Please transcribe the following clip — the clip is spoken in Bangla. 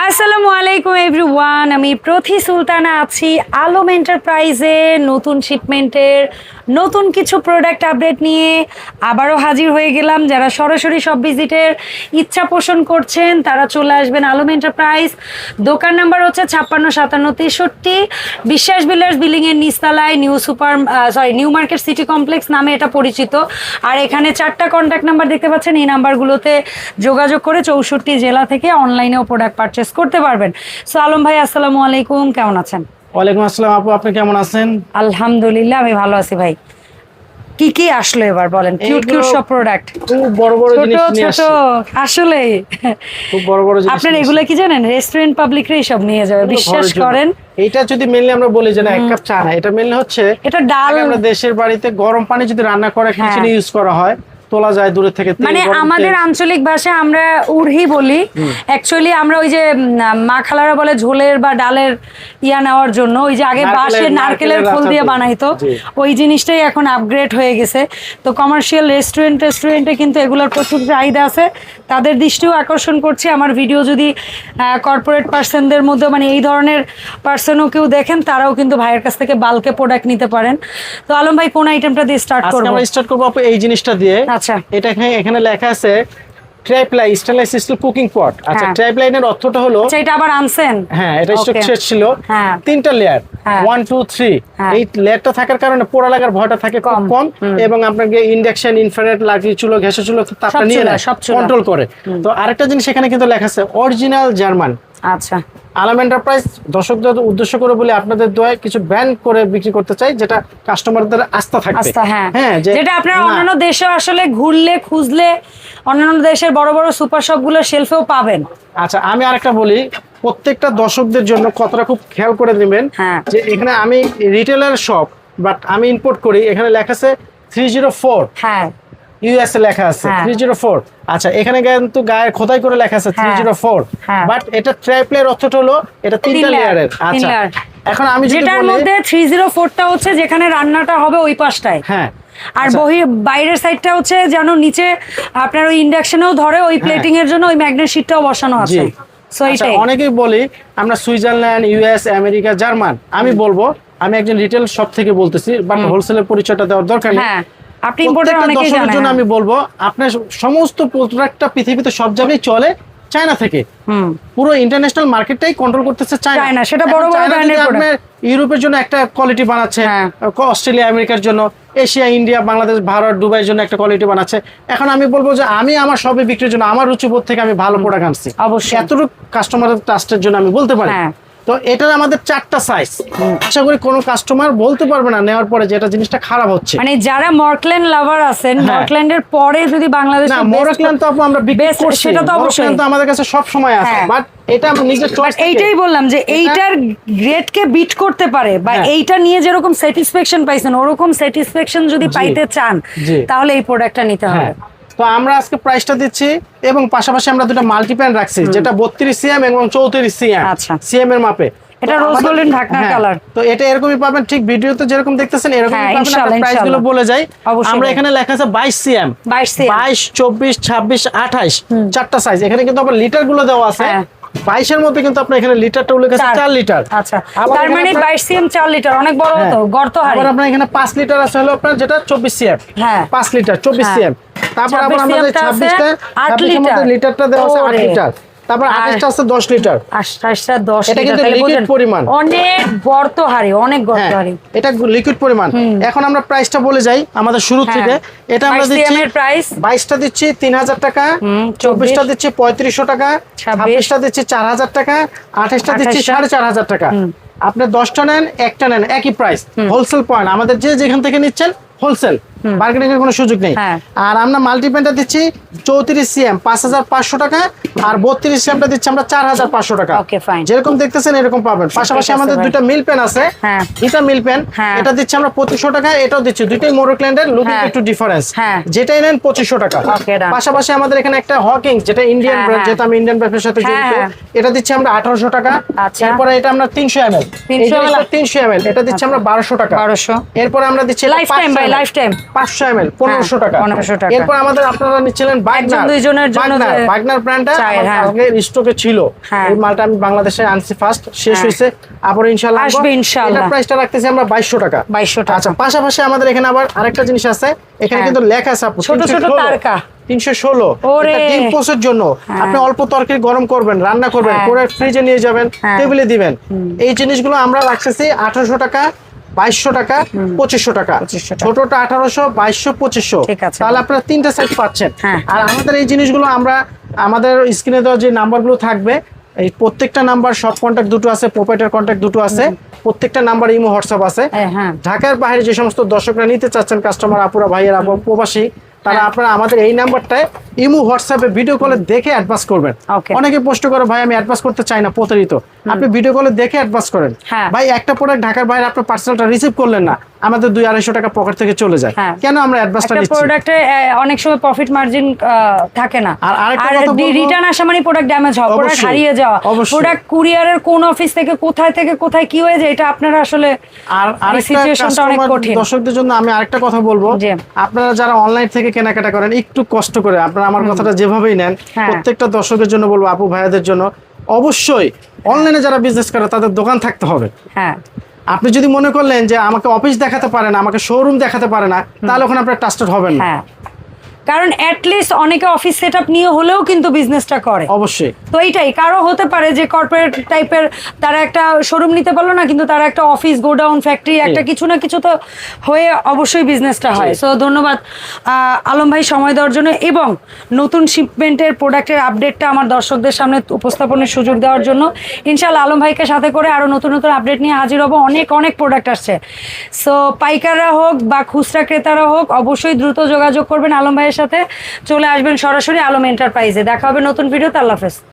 আসসালামু আলাইকুম এভরিওয়ান আমি প্রথি সুলতানা আছি আলম এন্টারপ্রাইজে নতুন শিপমেন্টের নতুন কিছু প্রোডাক্ট আপডেট নিয়ে আবারও হাজির হয়ে গেলাম। যারা সরাসরি সব ভিজিটের ইচ্ছা পোষণ করছেন, তারা চলে আসবেন আলম এন্টারপ্রাইজ দোকান নাম্বার হচ্ছে ছাপ্পান্ন, সাতান্ন, তেষট্টি। বিশ্বাস বিলার্স বিল্ডিং এর নিস্তালায় new super sorry new market city complex নামে এটা পরিচিত। আর এখানে চারটা কন্ট্যাক্ট নাম্বার দেখতে পাচ্ছেন। এই নাম্বারগুলোতে যোগাযোগ করে চৌষট্টি জেলা থেকে অনলাইনেও প্রোডাক্ট পারচেস করতে পারবেন। সো আলম ভাই, আসসালামু আলাইকুম। কেমন আছেন? ওয়ালাইকুম আসসালাম আপু আপনি কেমন আছেন? আলহামদুলিল্লাহ আমি ভালো আছি ভাই। কি কি আসলো এবার বলেন? কিউট কিউট সব প্রোডাক্ট খুব বড় বড় জিনিস নিয়ে ছোট আসলে খুব বড় বড় জিনিস আপনার এগুলো কি জানেন? রেস্টুরেন্ট পাবলিকরা সব নিয়ে যাবে বিশ্বাস করেন? এইটা যদি মেনলি আমরা বলি যে না এক কাপ চা না এটা মেনলি হচ্ছে এটা ডাল। আমরা দেশের বাড়িতে গরম পানি যদি রান্না করে। কিচেনে ইউজ করা হয় তোলা যায় দূরে থেকে মানে আমাদের আঞ্চলিক ভাষায় আমরা উড়হি বলি। অ্যাকচুয়ালি আমরা ওই যে মা খালারা বলে ঝোলের বা ডালের ইয়া নেওয়ার জন্য ওই যে আগে বাঁশের নারকেলের ফুল দিয়ে বানাইতো। ওই জিনিসটাই এখন আপগ্রেড হয়ে গেছে। তো কমার্শিয়াল রেস্টুরেন্ট রেস্টুরেন্টে কিন্তু এগুলোর প্রচুর চাহিদা আছে। তাদের দৃষ্টিও আকর্ষণ করছি। আমার ভিডিও যদি কর্পোরেট পার্সনদের মধ্যে মানে এই ধরনের পার্সনও কেউ দেখেন তারাও কিন্তু ভাইয়ের কাছ থেকে বালকে প্রোডাক্ট নিতে পারেন। তো আলম ভাই কোন আইটেমটা দিয়ে স্টার্ট করব? আমরা স্টার্ট করব এই জিনিসটা দিয়ে। আচ্ছা। এটা এখানে লেখা আছে triply stainless steel cooking pot. আচ্ছা হ্যাঁ। ট্রাইপ্লাইনের অর্থটা হলো আচ্ছা এটা আবার আনছেন? হ্যাঁ এটা ছিল। হ্যাঁ। তিনটা লেয়ার। One two three. এই লেয়ারটা থাকার কারণে পোড়া লাগার ভয়টা থাকে খুব কম। কম এবং আপনাকে ইন্ডাকশন ইনফ্রারেড লাঠি চুলো ঘেসে চুলো তাপটা নিয়ে নেয়। কন্ট্রোল করে। তো আরেকটা জিনিস এখানে কিন্তু লেখা আছে অরিজিনাল জার্মান আচ্ছা। আলাম এন্টারপ্রাইজ দর্শকদের উদ্দেশ্য করে বলে আপনাদের দোয়ায় কিছু ব্র্যান্ড করে বিক্রি করতে চাই যেটা কাস্টমারদের আস্থা থাকবে। আস্থা হ্যাঁ। হ্যাঁ যেটা আপনারা অন্যান্য দেশে আসলে ঘুরলে খুঁজলে অন্যান্য দেশের বড় বড় সুপার শপগুলো শেলফেও পাবেন। আচ্ছা আমি আরেকটা বলি প্রত্যেকটা দর্শকদের জন্য কতটা খুব খেয়াল করে নেবেন হ্যাঁ। যে এখানে আমি রিটেলার শপ বাট আমি ইম্পোর্ট করি এখানে লেখা আছে থ্রি জিরো ফোর হ্যাঁ। ইউএস লেখা আছে হ্যাঁ। থ্রি জিরো ফোর আচ্ছা এখানে কিন্তু গায়ে খোদাই করে লেখা আছে থ্রি হ্যাঁ। জিরো ফোর হ্যাঁ। বাট এটা ট্রাইপ্লের অর্থটা হলো এটা তিনটা লেয়ারের আচ্ছা এখন আমি যদি যেটার মধ্যে থ্রি জিরো ফোরটা হচ্ছে যেখানে রান্নাটা হবে ওই পাশটায়। হ্যাঁ। আর আচ্ছা। বহি বাইরের সাইডটা হচ্ছে যেন নিচে আপনার ওই ইন্ডাকশনেও ধরে ওই প্লেটিং এর জন্য ওই ম্যাগনেট শিটটাও বসানো আছে। সো আচ্ছা, অনেকেই বলি আমরা সুইজারল্যান্ড ইউএস আমেরিকা জার্মান আমি বলব আমি একজন রিটেল শপ থেকে বলতেছি বাট হোলসেলের পরিচয়টা দেওয়ার দরকার নেই। হ্যাঁ। আপনি ইম্পোর্টার অনেকেই জানেন জন্য। আমি বলব আপনার সমস্ত প্রোডাক্টটা পৃথিবীতে সব জায়গায় চলে চায়না থেকে পুরো ইন্টারন্যাশনাল মার্কেটটাই কন্ট্রোল করতেছে চায়না সেটা বড় বড় product। আপনার ইউরোপের জন্য একটা কোয়ালিটি বানাচ্ছে হ্যাঁ। অস্ট্রেলিয়া আমেরিকার জন্য এশিয়া ইন্ডিয়া বাংলাদেশ ভারত দুবাইয়ের জন্য একটা কোয়ালিটি বানাচ্ছে এখন আমি বলব যে আমি আমার সবে বিক্রির জন্য আমার রুচিবোধ থেকে আমি ভালো প্রোডাক্ট আনছি অবশ্যই। এতটুকু কাস্টমারের ট্রাস্টের জন্য আমি বলতে পারি হ্যাঁ। তো এটার আমাদের চারটা সাইজ আশা করি কোনো কাস্টমার বলতে পারবে না নেওয়ার পরে যে এটা জিনিসটা খারাপ হচ্ছে মানে যারা মর্কল্যান্ড লাভার আছেন হ্যাঁ। মর্কল্যান্ডের পরে যদি বাংলাদেশ না মোরাকল্যান্ড তো আপু আমরা বিক্রি করছি সেটা তো অবশ্যই। মোরাকল্যান্ড তো আমাদের কাছে সব সময় আছে হ্যাঁ। বাট এটা আমি নিজের চয়েস এইটাই বললাম যে এইটার গ্রেডকে বিট করতে পারে বা হ্যাঁ। এইটা নিয়ে যেরকম স্যাটিসফ্যাকশন পাইছেন ওরকম স্যাটিসফ্যাকশন যদি পাইতে চান তাহলে এই প্রোডাক্টটা নিতে হবে হ্যাঁ তো আমরা আজকে প্রাইসটা দিচ্ছি এবং পাশাপাশি আমরা দুটো মাল্টিপ্যান রাখছি যেটা বত্রিশ সিএম এবং চৌত্রিশ সিএম আচ্ছা। সিএম এর মাপে। এটা ঢাকনার হ্যাঁ, তো এটা এরকমই পাবেন ঠিক ভিডিওতে যেরকম দেখতেছেন এরকমই হ্যাঁ, পাবেন বলে যাই। আমরা এখানে লেখা আছে বাইশ সিএম 22 cm বাইশ চব্বিশ ছাব্বিশ আঠাইশ চারটা সাইজ এখানে কিন্তু আবার লিটারগুলো দেওয়া আছে। হ্যাঁ। বাইশের মধ্যে কিন্তু আপনার এখানে লিটারটা উল্লেখ আছে চার। চার লিটার আচ্ছা। তার মানে বাইশ সিএম চার লিটার অনেক বড়। তো গর্ত আবার আপনার এখানে পাঁচ লিটার আছে হলো আপনার যেটা চব্বিশ সিএম হ্যাঁ। পাঁচ লিটার চব্বিশ। সিএম তারপর আবার আমাদের CM টা আছে ছাব্বিশটা মধ্যে লিটার। লিটারটা দেওয়া আছে আট ওরে। লিটার। তারপর আর- আঠাশটা আছে দশ লিটার। আঠাশটা দশ এটা কিন্তু বোঝেন, পরিমাণ। অনেক গর্ত হারি অনেক গর্ত হ্যাঁ হারি। এটা লিকুইড পরিমাণ। এখন আমরা প্রাইসটা বলে যাই আমাদের শুরু হ্যাঁ। থেকে। এটা আমরা দিচ্ছি price? বাইশটা দিচ্ছি তিন হাজার টাকা হুম, চব্বিশটা দিচ্ছি পঁয়ত্রিশশো টাকা 26 ছাব্বিশটা দিচ্ছি চার হাজার টাকা আঠাশটা দিচ্ছি 28 সাড়ে চার হাজার টাকা। আপনি দশটা নেন একটা নেন একই প্রাইস হোলসেল পয়েন্ট আমাদের যে যেখান থেকে নিচ্ছেন হোলসেল মার্কেটিং এর কোনো সুযোগ নেই হ্যাঁ। আর আমরা মাল্টিপেনটা দিচ্ছি চৌত্রিশ সিএম পাঁচ হাজার পাঁচশো টাকা আর বত্রিশ সিএমটা দিচ্ছি আমরা চার হাজার পাঁচশো টাকা যেরকম দেখতেছেন এরকম পাবেন পাশাপাশি আমাদের। দুইটা মিল পেন আছে। এটা মিল পেন হ্যাঁ। এটা দিচ্ছি আমরা পঁচিশশো টাকা এটাও দিচ্ছি দুইটাই মোরোক্ল্যান্ডের লুকিং। একটু ডিফারেন্স হ্যাঁ। যেটাই নেন পঁচিশশো টাকা পাশাপাশি আমাদের এখানে একটা হকিং যেটা ইন্ডিয়ান ব্র্যান্ড। যেটা আমি ইন্ডিয়ান ব্যবসার সাথে হ্যাঁ, জড়িত। এটা দিচ্ছি আমরা আঠারোশো টাকা আচ্ছা। এরপরে এটা আমরা তিনশো এম এল 300 তিনশো এম এল এটা দিচ্ছি আমরা বারোশো টাকা বারোশো এরপরে আমরা দিচ্ছি লাইফ টাইম ভাই লাইফ টাইম পাঁচশো এম এল টাকা 1500 টাকা। এরপর আমাদের আপনারা নিচ্ছিলেন বাগনার দুইজনের জন্য বাগনার ব্র্যান্ডটা হ্যাঁ। আগে স্টকে ছিল হ্যাঁ। এই মালটা আমি বাংলাদেশে আনছি ফার্স্ট শেষ হ্যাঁ। আবার আসবে প্রাইসটা রাখতেছি আমরা টাকা 2200 টাকা। আচ্ছা পাশাপাশি আমাদের এখানে আবার আরেকটা জিনিস আছে এখানে হ্যাঁ। কিন্তু লেখা আছে আপু ছোট ছোট তারকা। তিনশো ষোলো। ডিম পোষের জন্য হ্যাঁ। আপনি অল্প তরকারি গরম করবেন রান্না করবেন হ্যাঁ। করে ফ্রিজে নিয়ে যাবেন হ্যাঁ। টেবিলে দিবেন এই জিনিসগুলো আমরা রাখতেছি আঠারোশো টাকা বাইশশো টাকা পঁচিশশো টাকা। ছোটটা আঠারোশো বাইশশো পঁচিশশো। তাহলে আপনারা তিনটা সাইজ পাচ্ছেন। হ্যাঁ। আর আমাদের এই জিনিসগুলো আমরা আমাদের স্ক্রিনে দেওয়া যে নাম্বারগুলো থাকবে এই প্রত্যেকটা নাম্বার শর্ট কন্ট্যাক্ট দুটো আছে প্রোপাইটার কন্ট্যাক্ট দুটো আছে প্রত্যেকটা নাম্বার ইমো হোয়াটসঅ্যাপ আছে। হ্যাঁ, হ্যাঁ। ঢাকার বাইরে যে সমস্ত দর্শকরা নিতে চাচ্ছেন কাস্টমার আপুরা ভাইয়ের আপু প্রবাসী তারা হ্যাঁ। আপনারা আমাদের এই নাম্বারটায় ইমু হোয়াটসঅ্যাপে ভিডিও কলে দেখে অ্যাডভান্স করবেন। অনেকে প্রশ্ন করে ভাই আমি অ্যাডভান্স করতে চাই না প্রতারিত। আপনি ভিডিও কলে দেখে অ্যাডভান্স করেন। হ্যাঁ। ভাই একটা প্রোডাক্ট ঢাকার বাইরে আপনার পার্সেলটা রিসিভ করলেন না। আমাদের দুই আড়াইশো টাকা পকেট থেকে চলে যায়। হ্যাঁ। কেন আমরা অ্যাডভান্সটা নিচ্ছি? প্রোডাক্টে অনেক সময় প্রফিট মার্জিন থাকে না। আর আরেকটা কথা রিটার্ন আসা মানে প্রোডাক্ট ড্যামেজ হওয়া প্রোডাক্ট হারিয়ে যাওয়া। প্রোডাক্ট কুরিয়ারের কোন অফিস থেকে কোথায় থেকে কোথায় কি হয়ে যায় এটা আপনারা আসলে আর সিচুয়েশনটা অনেক কঠিন। দর্শকদের জন্য আমি আরেকটা কথা বলব। আপনারা যারা অনলাইন থেকে কেনাকাটা করেন একটু কষ্ট করে আপনারা আমার কথাটা যেভাবেই নেন হ্যাঁ। প্রত্যেকটা দর্শকের জন্য বলব আপু ভাইয়াদের জন্য অবশ্যই অনলাইনে যারা বিজনেস করে তাদের দোকান থাকতে হবে। হ্যাঁ। আপনি যদি মনে করলেন যে আমাকে অফিস দেখাতে পারে না, আমাকে শোরুম দেখাতে পারে না, তাহলে ওখানে আপনার ট্রাস্টেড হবেন না। হ্যাঁ। কারণ অ্যাটলিস্ট অনেকে অফিস সেট আপ নিয়ে হলেও কিন্তু বিজনেসটা করে। অবশ্যই। তো এইটাই কারও হতে পারে যে কর্পোরেট টাইপের তারা একটা শোরুম নিতে পারল না কিন্তু তারা একটা অফিস গোডাউন ফ্যাক্টরি একটা কিছু না কিছু তো হয়ে অবশ্যই বিজনেসটা হয়। সো ধন্যবাদ আলম ভাই সময় দেওয়ার জন্য। এবং নতুন শিপমেন্টের প্রোডাক্টের আপডেটটা আমার দর্শকদের সামনে উপস্থাপনের সুযোগ দেওয়ার জন্য। ইনশাল্লাহ আলম ভাইকে সাথে করে আরও নতুন নতুন আপডেট নিয়ে হাজির হব। অনেক অনেক প্রোডাক্ট আসছে। সো পাইকাররা হোক বা খুচরা ক্রেতারা হোক অবশ্যই দ্রুত যোগাযোগ করবেন আলম ভাইয়ের সাথে চলে আসবেন সরাসরি আলম এন্টারপ্রাইজে দেখা হবে নতুন ভিডিওতে আল্লাহ হাফেজ।